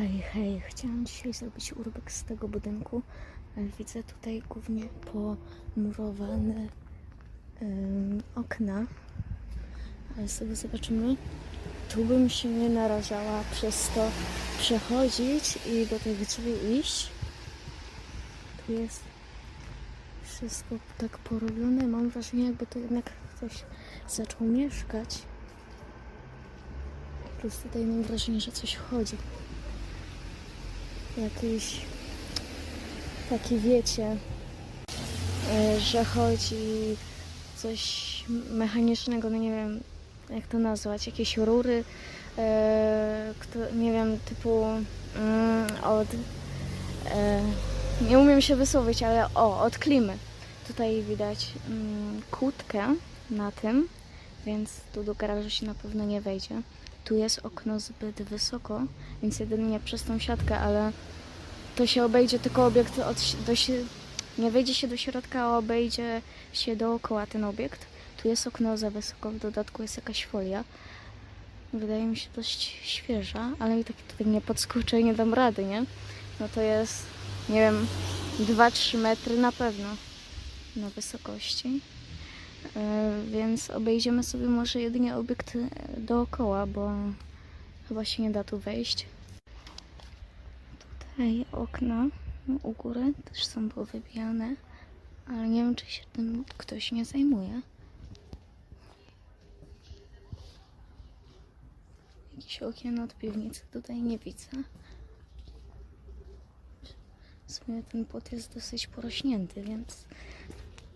Hej, hej, chciałam dzisiaj zrobić urbex z tego budynku. Widzę tutaj głównie pomurowane okna. Ale sobie zobaczymy. Tu bym się nie narażała przez to przechodzić i do tych drzwi iść. Tu jest wszystko tak porobione. Mam wrażenie, jakby to jednak ktoś zaczął mieszkać. Plus tutaj mam wrażenie, że coś chodzi. Jakiś taki wiecie, e, że chodzi coś mechanicznego, no nie wiem jak to nazwać, jakieś rury, e, nie wiem, typu mm, od, e, nie umiem się wysłowić, ale o, od klimy. Tutaj widać mm, kłódkę na tym, więc tu do garażu się na pewno nie wejdzie. Tu jest okno zbyt wysoko, więc jedynie przez tą siatkę, ale to się obejdzie tylko obiekt od, do, nie wejdzie się do środka, a obejdzie się dookoła ten obiekt. Tu jest okno za wysoko, w dodatku jest jakaś folia. Wydaje mi się dość świeża, ale i tak tutaj nie podskoczę i nie dam rady, nie? No to jest, nie wiem, 2-3 metry na pewno na wysokości. E, Więc obejdziemy sobie może jedynie obiekt e, dookoła, bo chyba się nie da tu wejść. Tutaj okna u góry też są powybijane, ale nie wiem, czy się tym ktoś nie zajmuje. Jakieś okien od piwnicy tutaj nie widzę. W sumie ten płot jest dosyć porośnięty, więc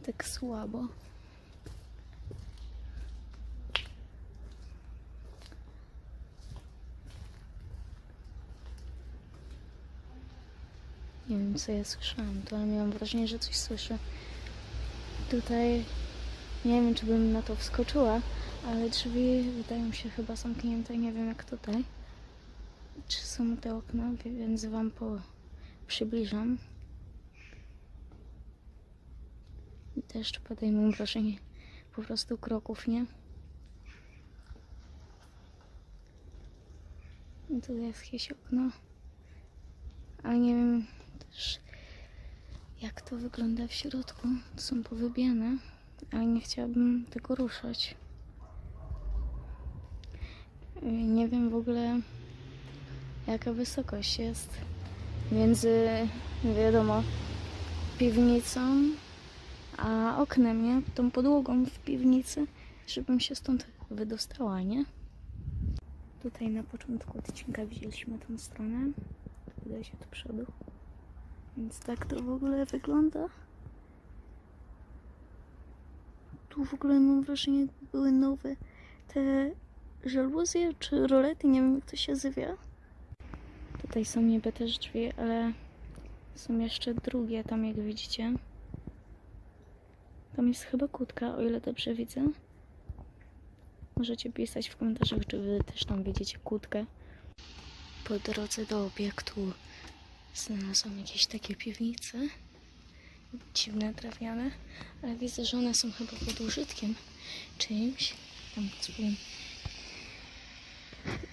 tak słabo. Nie wiem, co ja słyszałam tu, ale miałam wrażenie, że coś słyszę. Tutaj nie wiem, czy bym na to wskoczyła, ale drzwi wydają się chyba zamknięte. Nie wiem, jak tutaj. Czy są te okna, więc wam po przybliżam. Deszcz pada i mam wrażenie po prostu kroków, nie? I tu jest jakieś okno. Ale nie wiem też jak to wygląda w środku. Są powybijane, ale nie chciałabym tego ruszać. Yy, Nie wiem w ogóle jaka wysokość jest między, wiadomo, piwnicą a oknem, nie? Tą podłogą w piwnicy, żebym się stąd wydostała, nie? Tutaj na początku odcinka widzieliśmy tą stronę. Wydaje się do przodu. Więc tak to w ogóle wygląda. Tu w ogóle mam wrażenie, były nowe te żaluzje czy rolety, nie wiem jak to się zwie. Tutaj są niby też drzwi, ale są jeszcze drugie tam jak widzicie. Tam jest chyba kłódka, o ile dobrze widzę. Możecie pisać w komentarzach, czy wy też tam widzicie kłódkę. Po drodze do obiektu znalazłam jakieś takie piwnice. Dziwne, drewniane, ale widzę, że one są chyba pod użytkiem czymś. Tam.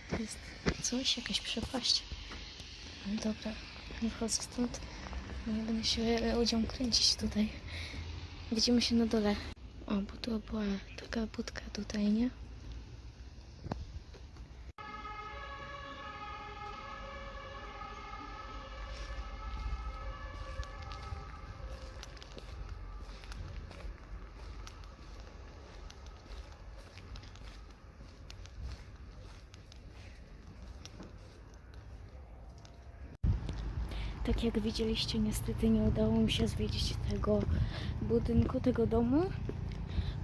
To jest coś, jakaś przepaść. Ale dobra, wychodzę stąd. Nie będę się ludziom kręcić tutaj. Widzimy się na dole. O, bo to była taka budka tutaj, nie? Tak jak widzieliście, niestety nie udało mi się zwiedzić tego budynku, tego domu,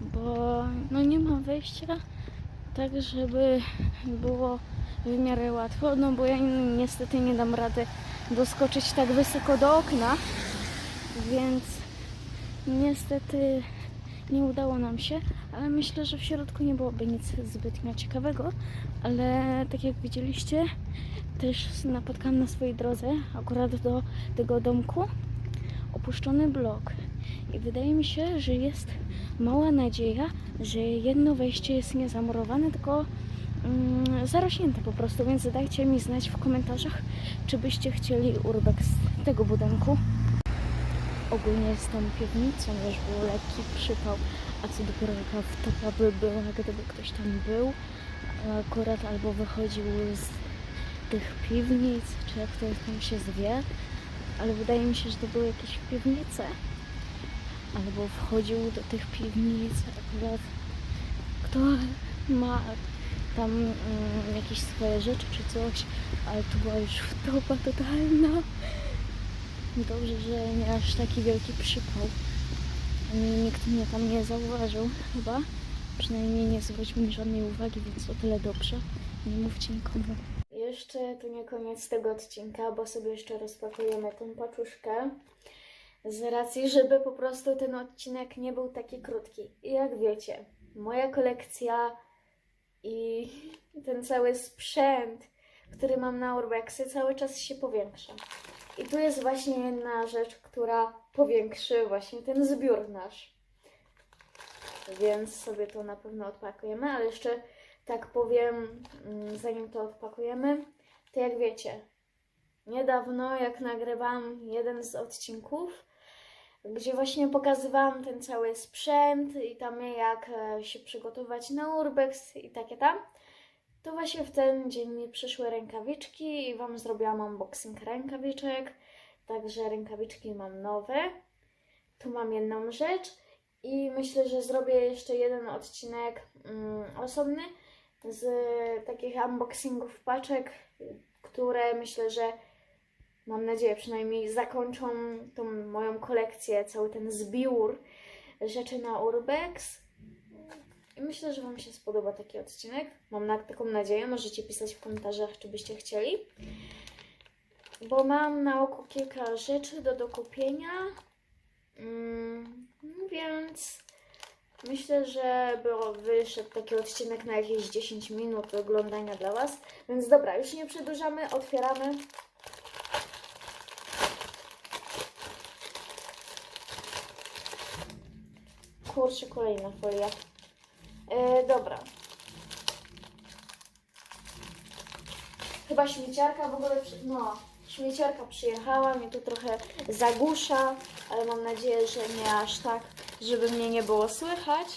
bo no nie ma wejścia tak, żeby było w miarę łatwo, no bo ja niestety nie dam rady doskoczyć tak wysoko do okna, więc niestety nie udało nam się, ale myślę, że w środku nie byłoby nic zbytnio ciekawego, ale tak jak widzieliście, też napotkałam na swojej drodze, akurat do tego domku, opuszczony blok. I wydaje mi się, że jest mała nadzieja, że jedno wejście jest niezamurowane, tylko mm, zarośnięte po prostu, więc dajcie mi znać w komentarzach, czy byście chcieli urbex tego budynku. Ogólnie z tą piwnicą już był lekki przypał, a co dopiero jaka wtopa by była, gdyby ktoś tam był akurat albo wychodził z tych piwnic, czy jak to tam się zwie, ale wydaje mi się, że to były jakieś piwnice. Albo wchodził do tych piwnic akurat kto ma tam mm, jakieś swoje rzeczy czy coś, ale to była już wtopa totalna. Dobrze, że nie aż taki wielki przypał. Nikt mnie tam nie zauważył chyba. Przynajmniej nie zwrócił mi żadnej uwagi, więc o tyle dobrze. Nie mówcie nikomu. Jeszcze to nie koniec tego odcinka, bo sobie jeszcze rozpakujemy tą paczuszkę. Z racji, żeby po prostu ten odcinek nie był taki krótki. I jak wiecie, moja kolekcja i ten cały sprzęt, który mam na Urbexy, cały czas się powiększa. I tu jest właśnie jedna rzecz, która powiększy właśnie ten zbiór nasz. Więc sobie to na pewno odpakujemy, ale jeszcze tak powiem, mm, zanim to odpakujemy, to jak wiecie, niedawno jak nagrywałam jeden z odcinków, gdzie właśnie pokazywałam ten cały sprzęt i tam jak e, się przygotować na urbex i takie tam, to właśnie w ten dzień mi przyszły rękawiczki i Wam zrobiłam unboxing rękawiczek. Także rękawiczki mam nowe. Tu mam jedną rzecz i myślę, że zrobię jeszcze jeden odcinek mm, osobny z takich unboxingów paczek, które myślę, że mam nadzieję przynajmniej zakończą tą moją kolekcję, cały ten zbiór rzeczy na Urbex. I myślę, że Wam się spodoba taki odcinek. Mam na, taką nadzieję. Możecie pisać w komentarzach, czy byście chcieli. Bo mam na oku kilka rzeczy do dokupienia. Mm, więc myślę, że było wyszedł taki odcinek na jakieś 10 minut oglądania dla Was. Więc dobra, już nie przedłużamy, otwieramy. Kurczę, kolejna folia. E, dobra. Chyba śmieciarka w ogóle, no, śmieciarka przyjechała, mnie tu trochę zagłusza, ale mam nadzieję, że nie aż tak, żeby mnie nie było słychać.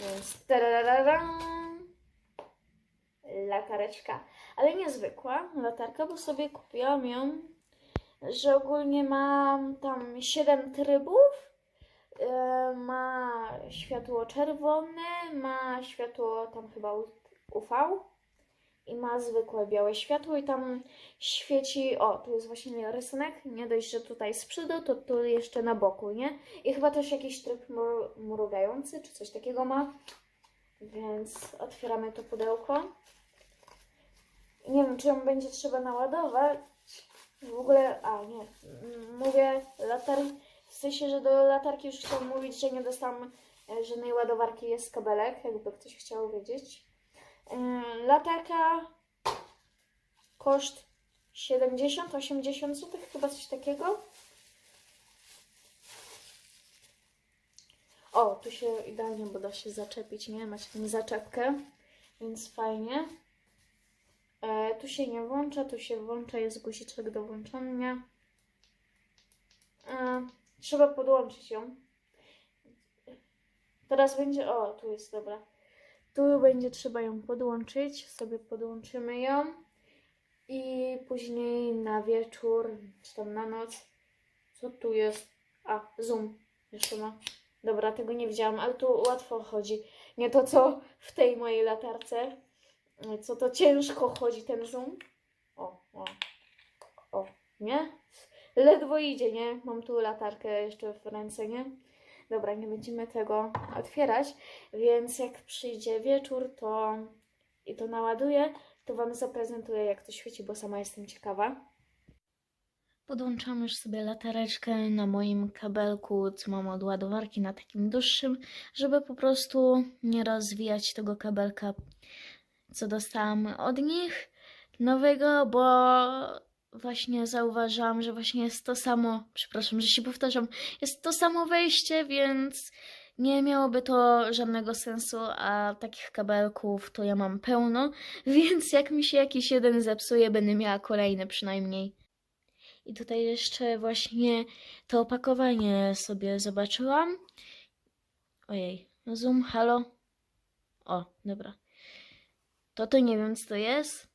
Więc latareczka, ale niezwykła latarka, bo sobie kupiłam ją, że ogólnie mam tam 7 trybów ma światło czerwone, ma światło tam chyba UV i ma zwykłe białe światło i tam świeci, o tu jest właśnie rysunek, nie dość, że tutaj z przodu, to tu jeszcze na boku, nie? I chyba też jakiś tryb mru- mrugający, czy coś takiego ma, więc otwieramy to pudełko. Nie wiem, czy ją będzie trzeba naładować, w ogóle, a nie, mówię latarnię, w sensie, że do latarki już chciałam mówić, że nie dostałam e, żadnej ładowarki, jest kabelek, jakby ktoś chciał wiedzieć. Latarka koszt 70-80 zł, chyba coś takiego. O, tu się idealnie, bo da się zaczepić, nie? Macie tam zaczepkę, więc fajnie. E, tu się nie włącza, tu się włącza, jest guziczek do włączania. E, Trzeba podłączyć ją. Teraz będzie. O, tu jest dobra. Tu będzie trzeba ją podłączyć. Sobie podłączymy ją. I później na wieczór, czy tam na noc. Co tu jest? A, zoom. Jeszcze ma. Dobra, tego nie widziałam, ale tu łatwo chodzi. Nie to co w tej mojej latarce. Co to ciężko chodzi ten zoom. O, o. O, nie? ledwo idzie, nie? Mam tu latarkę jeszcze w ręce, nie? Dobra, nie będziemy tego otwierać, więc jak przyjdzie wieczór, to i to naładuję, to Wam zaprezentuję, jak to świeci, bo sama jestem ciekawa. Podłączam już sobie latareczkę na moim kabelku, co mam od ładowarki, na takim dłuższym, żeby po prostu nie rozwijać tego kabelka, co dostałam od nich nowego, bo właśnie zauważyłam, że właśnie jest to samo, przepraszam, że się powtarzam, jest to samo wejście, więc nie miałoby to żadnego sensu, a takich kabelków to ja mam pełno, więc jak mi się jakiś jeden zepsuje, będę miała kolejny przynajmniej. I tutaj jeszcze właśnie to opakowanie sobie zobaczyłam. Ojej, zoom, halo. O, dobra. To to nie wiem, co to jest.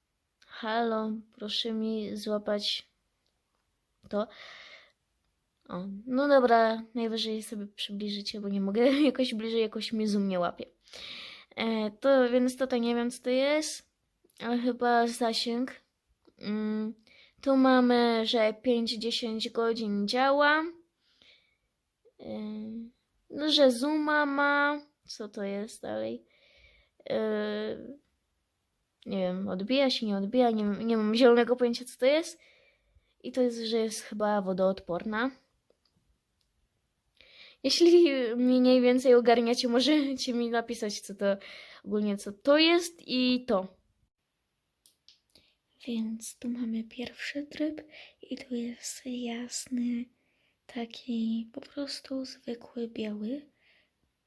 Halo, proszę mi złapać to. O, no dobra, najwyżej sobie przybliżycie, bo nie mogę jakoś bliżej, jakoś mi zoom nie łapie. E, to, więc to nie wiem, co to jest, ale chyba zasięg. Mm, tu mamy, że 5-10 godzin działa. E, no, że zooma ma. Co to jest dalej? E, nie wiem, odbija się, nie odbija, nie, nie mam zielonego pojęcia, co to jest. I to jest, że jest chyba wodoodporna. Jeśli mniej więcej ogarniacie, możecie mi napisać, co to ogólnie co to jest i to. Więc tu mamy pierwszy tryb i tu jest jasny, taki po prostu zwykły biały,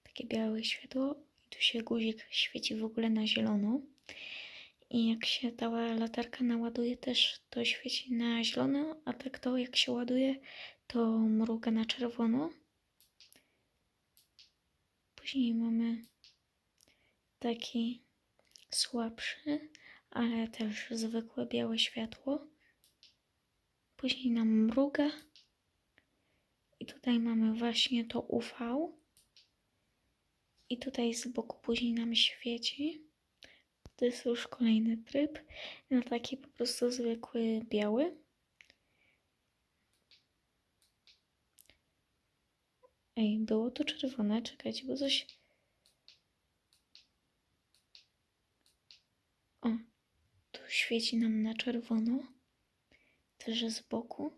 takie białe światło i tu się guzik świeci w ogóle na zielono. I jak się ta latarka naładuje też to świeci na zielono, a tak to jak się ładuje to mruga na czerwono. Później mamy taki słabszy, ale też zwykłe białe światło. Później nam mruga. I tutaj mamy właśnie to UV. I tutaj z boku później nam świeci. To jest już kolejny tryb. Na taki po prostu zwykły biały. Ej, było to czerwone. Czekajcie, bo coś. O, tu świeci nam na czerwono. Też z boku.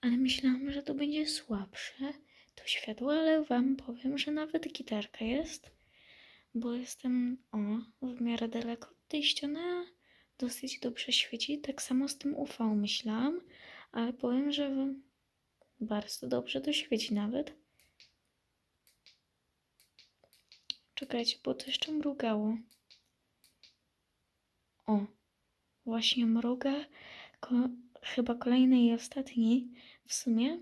Ale myślałam, że to będzie słabsze to światło, ale wam powiem, że nawet gitarka jest. Bo jestem, o, w miarę daleko od tej ściany, a dosyć dobrze świeci. Tak samo z tym UV myślałam, ale powiem, że bardzo dobrze to świeci nawet. Czekajcie, bo to jeszcze mrugało. O, właśnie mruga. Ko chyba kolejny i ostatni w sumie.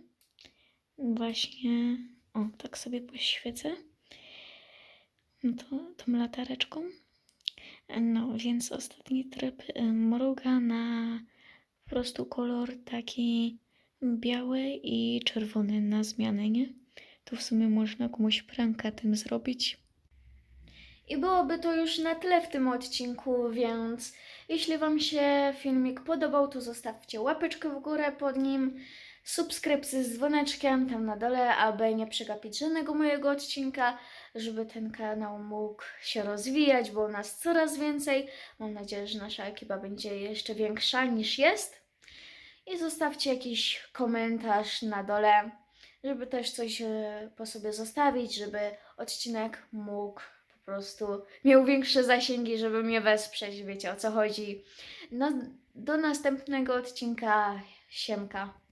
Właśnie, o, tak sobie poświecę. No to tą latareczką. No, więc ostatni tryb y, mruga na po prostu kolor taki biały i czerwony na zmianę, nie? Tu w sumie można komuś pranka tym zrobić. I byłoby to już na tyle w tym odcinku, więc jeśli Wam się filmik podobał, to zostawcie łapeczkę w górę pod nim, subskrypcję z dzwoneczkiem tam na dole, aby nie przegapić żadnego mojego odcinka, żeby ten kanał mógł się rozwijać, bo nas coraz więcej. Mam nadzieję, że nasza ekipa będzie jeszcze większa niż jest. I zostawcie jakiś komentarz na dole, żeby też coś e, po sobie zostawić, żeby odcinek mógł po prostu miał większe zasięgi, żeby mnie wesprzeć, wiecie o co chodzi. No, do następnego odcinka. Siemka.